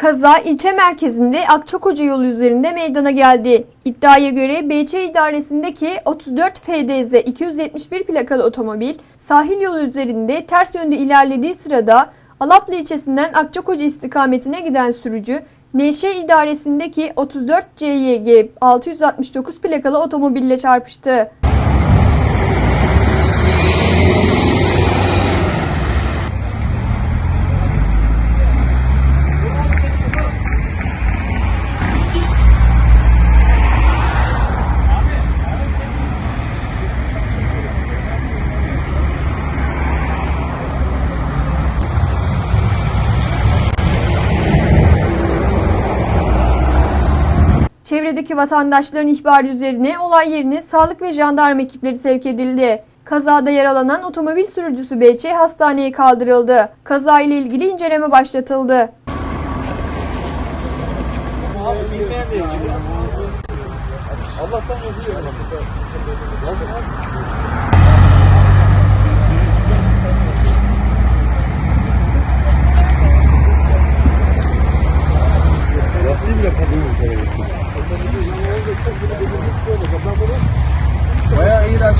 Kaza ilçe merkezinde Akçakoca yolu üzerinde meydana geldi. İddiaya göre BÇ idaresindeki 34 FDZ 271 plakalı otomobil sahil yolu üzerinde ters yönde ilerlediği sırada Alaplı ilçesinden Akçakoca istikametine giden sürücü NŞ idaresindeki 34 CYG 669 plakalı otomobille çarpıştı. çevredeki vatandaşların ihbarı üzerine olay yerine sağlık ve jandarma ekipleri sevk edildi. Kazada yaralanan otomobil sürücüsü BC hastaneye kaldırıldı. Kaza ile ilgili inceleme başlatıldı. Allah'tan yazıyor. Nasıl yapabiliyor? Bayağı iğrenç.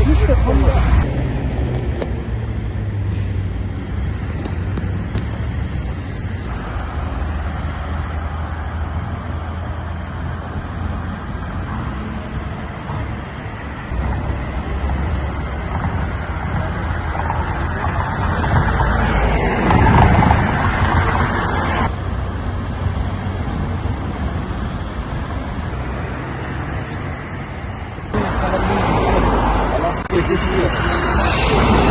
Здесь нет.